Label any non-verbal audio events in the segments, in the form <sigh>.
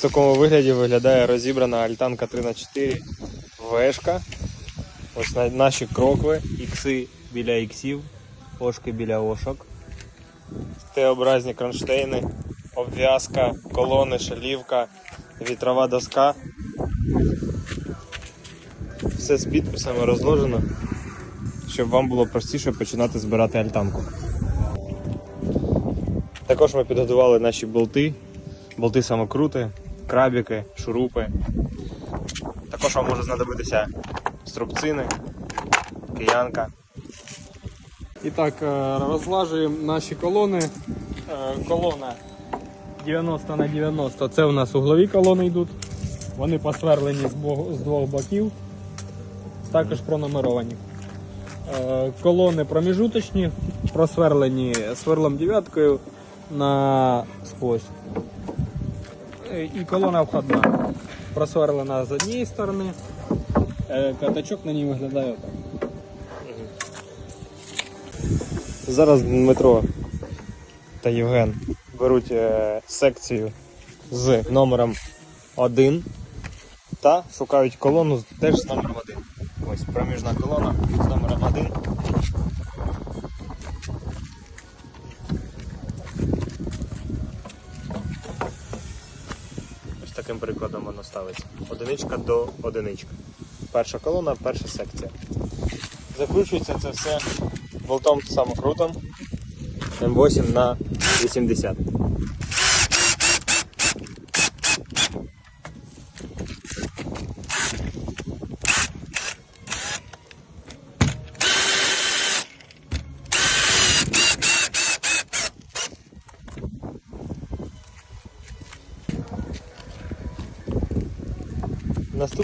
В такому вигляді виглядає розібрана альтанка 3х4 вешка. Ось на- наші крокви, ікси біля іксів, ошки біля ошок. Т-образні кронштейни, обв'язка, колони, шалівка, вітрова доска. Все з підписами розложено, щоб вам було простіше починати збирати альтанку. Також ми підготували наші болти, болти самокрути, крабіки, шурупи. Також вам може знадобитися струбцини, киянка. І так, е, розлажуємо наші колони. Е, Колона 90 на 90 це у нас углові колони йдуть. Вони посверлені з двох боків, також пронумеровані. Е, Колони проміжуточні, просверлені сверлом дев'яткою на сквозь. Е, І колона входна. Просверлена з однієї сторони. Е, Катачок на ній виглядає отак. Зараз Дмитро та Євген беруть е, секцію з номером 1 та шукають колону теж з номером 1. Ось проміжна колона з номером 1. Ставиться. Одиничка до одиничка. Перша колона, перша секція. Закручується це все болтом самокрутом М8 на 80.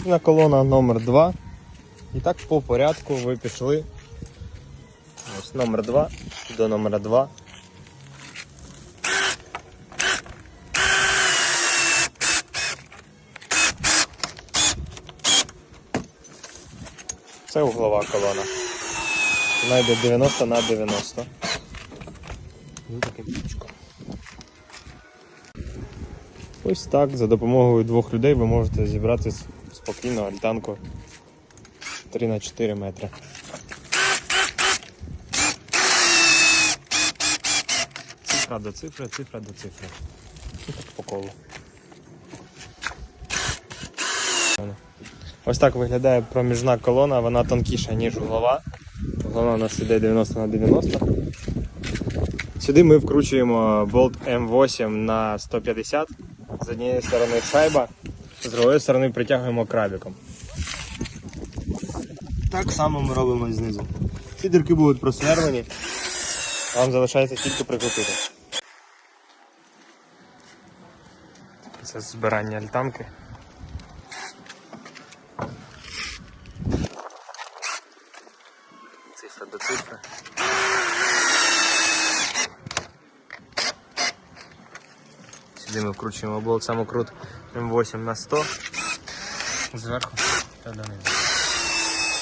Наступна колона номер 2. І так по порядку ви пішли Ось номер 2 до номера 2. Це углова колона. Вона йде 90 на 90. Ну. Ось так, за допомогою двох людей ви можете зібрати с- спокійно альтанку 3 на 4 метри. Цифра до цифри, цифра до цифри. По колу. Ось так виглядає проміжна колона, вона тонкіша, ніж углова. Углова у нас іде 90 на 90. Сюди ми вкручуємо болт М8 на 150. З однієї сторони шайба, з другої сторони притягуємо крабіком. Так само ми робимо і знизу. Ці дірки будуть просверлені. Вам залишається тільки прикрутити. Це збирання альтанки. Сюди ми вкручуємо болт самокрут М8 на 100 зверху та донизу.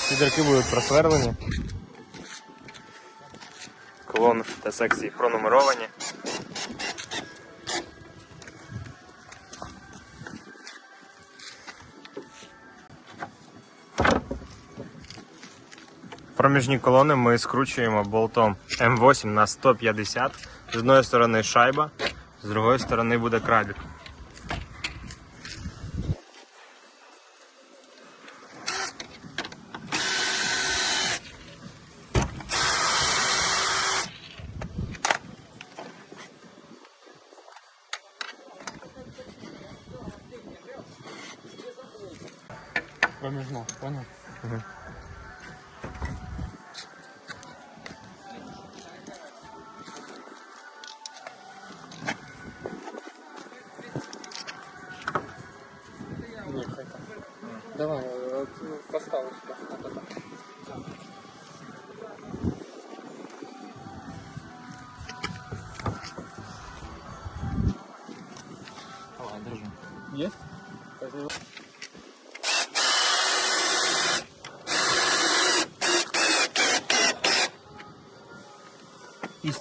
Ці дірки будуть просверлені. Колон та секції пронумеровані. Проміжні колони ми скручуємо болтом М8 на 150. З одної сторони шайба, з другої сторони буде крабік.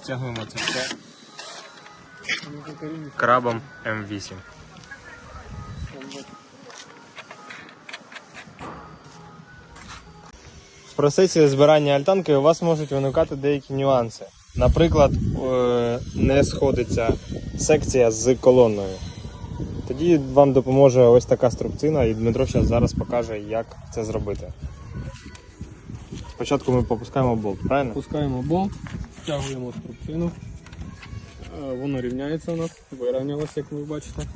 Стягуємо це все крабом М8. В процесі збирання альтанки у вас можуть виникати деякі нюанси. Наприклад, е, не сходиться секція з колонною. Тоді вам допоможе ось така струбцина, і Дмитро зараз покаже, як це зробити. Спочатку ми попускаємо болт, правильно? Пускаємо болт, стягуємо струбцину. Е, Воно рівняється у нас, вирівнялося, як ви бачите.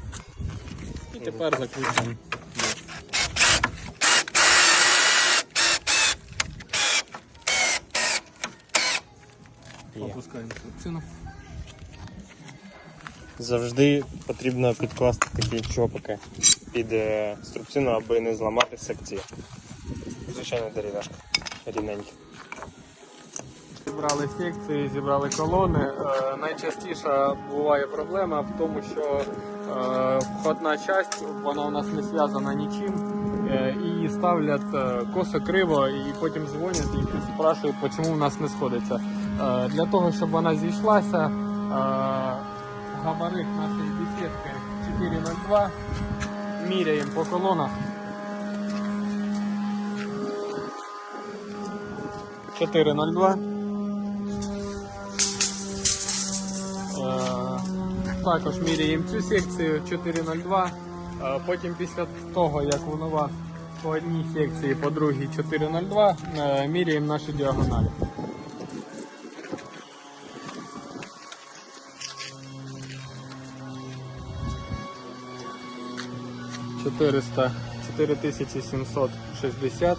І тепер закручуємо. Опускаємо струбцину. Завжди потрібно підкласти такі чопики під е, струбцину, аби не зламати секції. Звичайно, дерев'яшка рівненькі. Зібрали секції, зібрали колони. Е, найчастіша буває проблема в тому, що е, входна часть вона у нас не зв'язана нічим. е, І ставлять е, косо криво і потім дзвонять і спрашують, чому в нас не сходиться. Для того, щоб вона зійшлася, е, габарит нашої бесідки 402. Міряємо по колонах. 402. Також міряємо цю секцію 4,02. Потім після того, як воно вас по одній секції, по другій 4,02, е, міряємо наші діагоналі. Чотириста 4760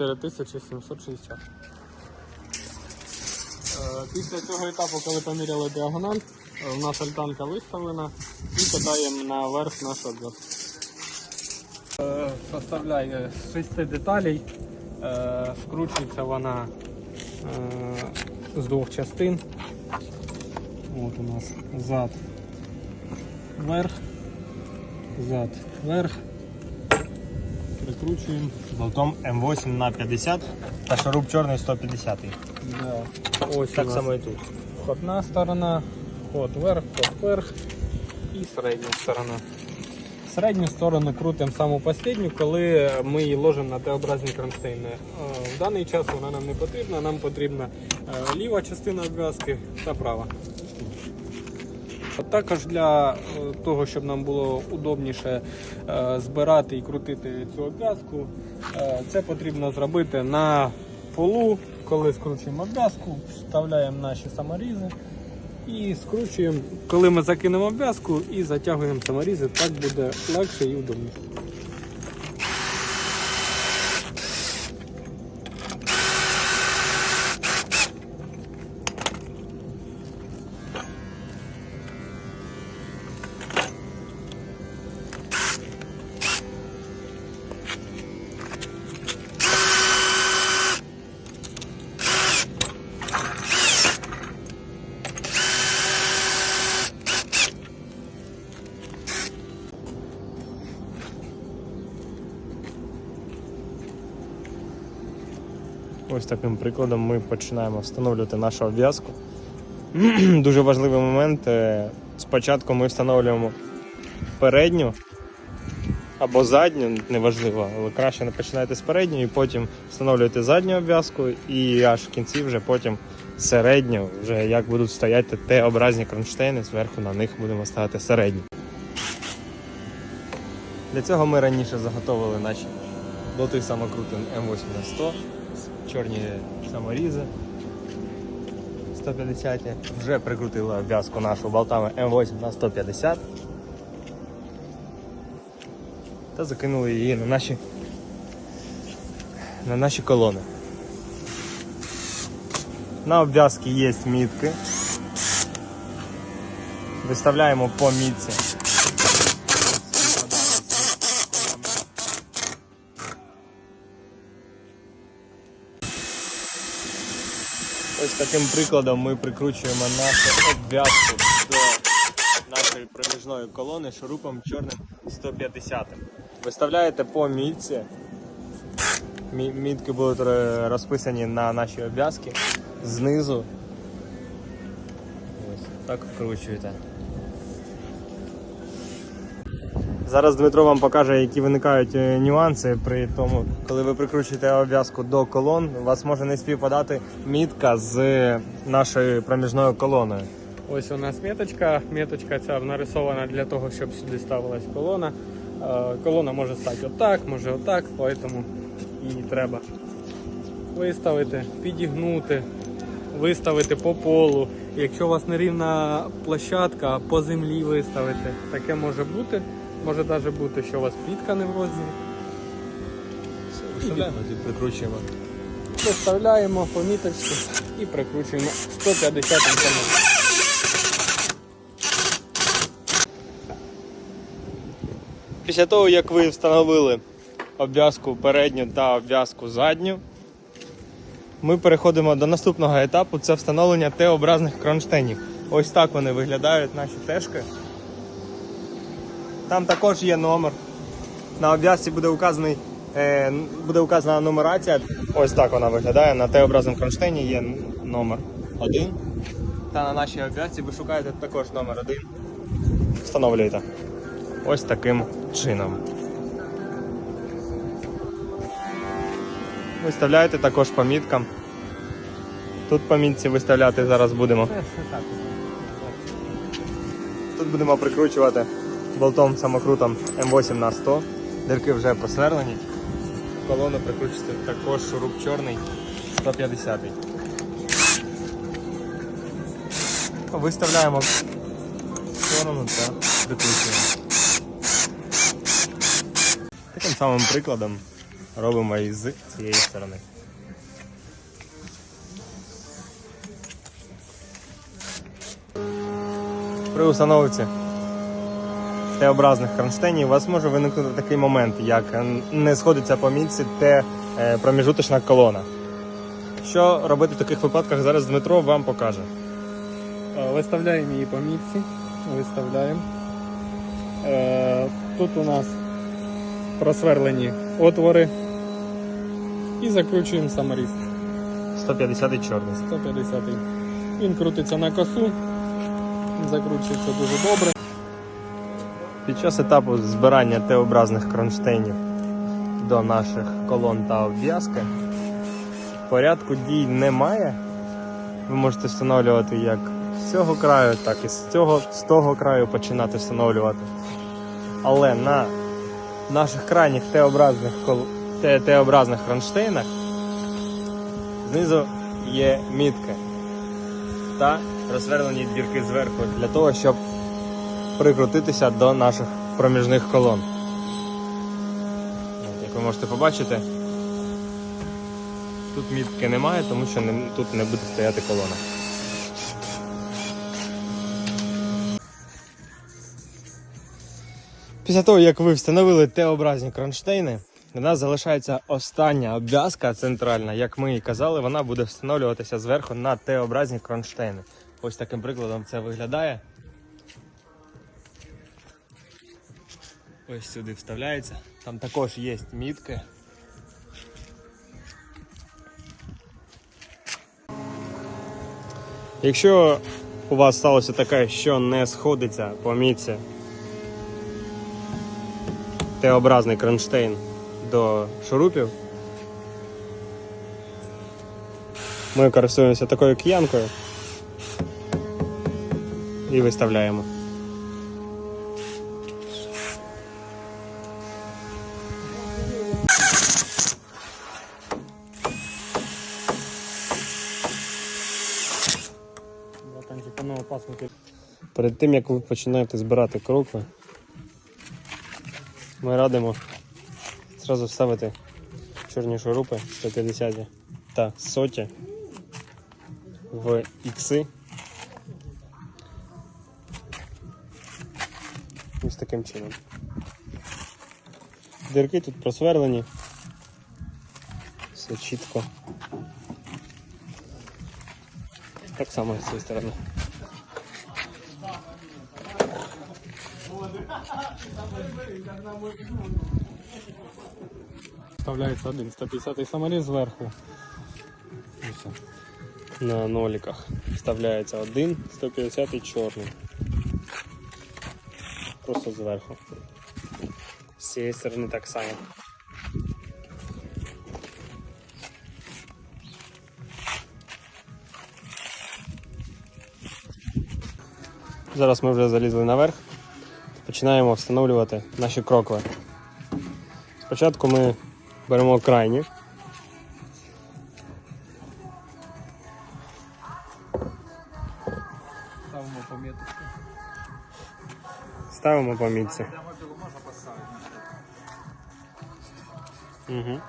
4760. Е, Після цього етапу, коли поміряли діагональ, е, у нас альтанка виставлена і кидаємо наверх наш обв'яз. Е, Составляє з шести деталей. Е, Скручується вона е, з двох частин. От у нас зад, верх, зад, верх. Прикручуємо. Болтом М8 на 50 та шуруп чорний 150. Да. Ось Так само і тут. входна сторона, вход вверх, вход вверх і середня сторона. Середню сторону крутимо саму останню, коли ми її ложимо на Т-образні кронштейни. Е, В даний час вона нам не потрібна, нам потрібна е, ліва частина обв'язки та права. Також для е, того, щоб нам було удобніше е, збирати і крутити цю обв'язку, е, це потрібно зробити на полу, коли скручуємо обв'язку, вставляємо наші саморізи і скручуємо, коли ми закинемо обв'язку і затягуємо саморізи, так буде легше і удобніше. Таким прикладом ми починаємо встановлювати нашу обв'язку. <clears throat> Дуже важливий момент. е, Спочатку ми встановлюємо передню або задню, неважливо, але краще не починайте з передньої, потім встановлюєте задню обв'язку і аж в кінці вже потім середню, вже як будуть стояти Т-образні кронштейни, зверху на них будемо ставити середню. Для цього ми раніше заготовили наші болти самокрути М8 на 100 чорні саморізи 150 вже прикрутили обв'язку нашу болтами М8 на 150 та закинули її на наші на наші колони. На обв'язки є мітки. Виставляємо по мітці. Ось таким прикладом ми прикручуємо нашу обв'язку до нашої проміжної колони шурупом чорним 150. Виставляєте по мітці Мітки будуть розписані на наші обв'язки знизу. Ось так вкручуєте. Зараз Дмитро вам покаже, які виникають е, нюанси при тому, коли ви прикручуєте обв'язку до колон, у вас може не співпадати мітка з нашою проміжною колоною. Ось у нас меточка. Меточка ця нарисована для того, щоб сюди ставилась колона. Е, Колона може стати отак, може отак, тому її треба виставити, підігнути, виставити по полу. Якщо у вас нерівна площадка, по землі виставити. Таке може бути. Може навіть бути, що у вас плітка не в розмірі. Виставляємо, тут прикручуємо. Виставляємо по міточці і прикручуємо 150 см. Після того, як ви встановили обв'язку передню та обв'язку задню, ми переходимо до наступного етапу це встановлення Т-образних кронштейнів. Ось так вони виглядають, наші тежки. Там також є номер. На обв'язці буде указаний. е, Буде указана нумерація. Ось так вона виглядає. На Т-образному кронштейні є номер 1. Та на нашій обв'язці ви шукаєте також номер 1. Встановлюєте. Ось таким чином. Виставляєте також по міткам. Тут по мітці виставляти зараз будемо. Тут будемо прикручувати болтом самокрутом М8 на 100. Дирки вже просверлені. Колону прикручується також шуруп чорний 150. Виставляємо в сторону та прикручуємо. Таким самим прикладом робимо і з цієї сторони. При установці Т-образних кронштейнів у вас може виникнути такий момент, як не сходиться по місці Т е, проміжуточна колона. Що робити в таких випадках, зараз Дмитро вам покаже. Е, Виставляємо її по мітці. Виставляємо. Е, Тут у нас просверлені отвори. І закручуємо саморіз 150 чорний. 150. Він крутиться на косу, закручується дуже добре. Під час етапу збирання Т-образних кронштейнів до наших колон та обв'язки порядку дій немає. Ви можете встановлювати як з цього краю, так і з цього, з того краю починати встановлювати. Але на наших крайніх Т-образних Т-образних кронштейнах знизу є мітки та розсверлені дірки зверху для того, щоб прикрутитися до наших проміжних колон. Як ви можете побачити, тут мітки немає, тому що не- тут не буде стояти колона. Після того, як ви встановили Т-образні кронштейни, у нас залишається остання обв'язка центральна, як ми і казали, вона буде встановлюватися зверху на Т-образні кронштейни. Ось таким прикладом це виглядає. Ось сюди вставляється. Там також є мітки. Якщо у вас сталося таке, що не сходиться по мітці Т-образний кронштейн до шурупів, ми користуємося такою киянкою і виставляємо. Пасмурку. Перед тим як ви починаєте збирати крокви, ми радимо зразу вставити чорні шурупи 150 та соті в ікси. Ось таким чином. Дірки тут просверлені. Все чітко. Так само з цієї сторони. Вставляється один 150 саморіз зверху. І все. На ноликах вставляється один 150 чорний. Просто зверху. З цієї сторони так само. Зараз ми вже залізли наверх. Починаємо встановлювати наші крокви. Спочатку ми беремо крайні. Ставимо поміточку. Ставимо по мітці. Для мобілу можна поставити. Угу.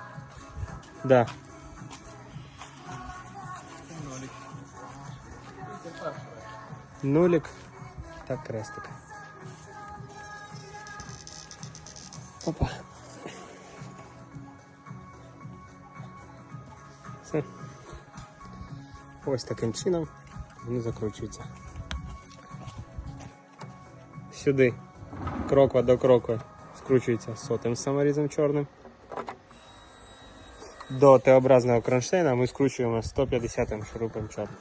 Да. Нолик. Це перше. Нулик та крестик. Опа. Все. Ось таким чином вони закручуються. Сюди кроква до крокви скручується сотим саморізом чорним. До Т-образного кронштейна ми скручуємо 150-м шурупом чорним.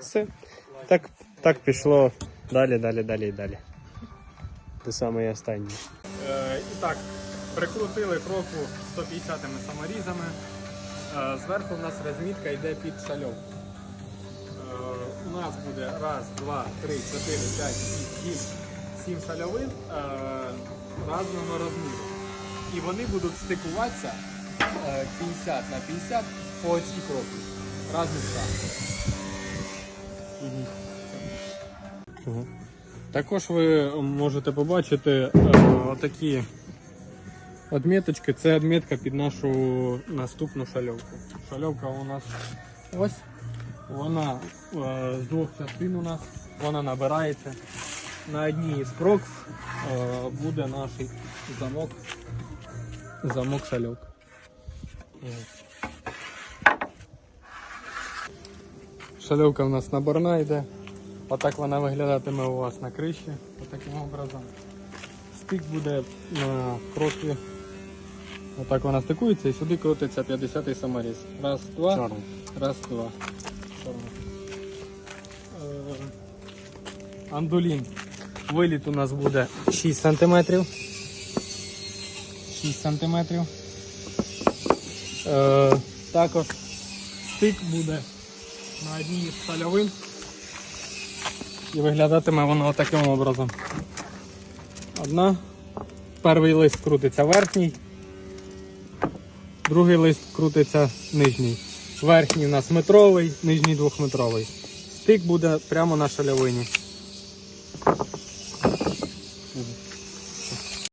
Все. Так, так пішло далі, далі, далі і далі. До самої останньої. Е, і так, прикрутили кроку 150 саморізами. Е, зверху у нас розмітка йде під шальов. Е, у нас буде раз, два, три, чотири, п'ять, шість, сім, сім шальовин е, разного розміру. І вони будуть стикуватися е, 50 на 50 по оцій кроку. Разних. Угу. Також ви можете побачити е, отакі відміточки. Це відмітка під нашу наступну шальовку. Шальовка у нас ось. Вона е, з двох частин у нас, вона набирається. На одній із кроків е, буде наш замок, замок шальовки. Шальовка у нас наборна йде. Отак вона виглядатиме у вас на криші. Отаким образом. Стик буде на крокві. Отак вона стикується і сюди крутиться 50-й саморіз. Раз, два, Чорний. раз, два. Чорний. Е, Андулін. Виліт у нас буде 6 см. 6 см. Е, також стик буде на одній з стальовин. І виглядатиме воно таким образом. Одна. Перший лист крутиться верхній, другий лист крутиться нижній. Верхній у нас метровий, нижній двохметровий. Стик буде прямо на шальовині.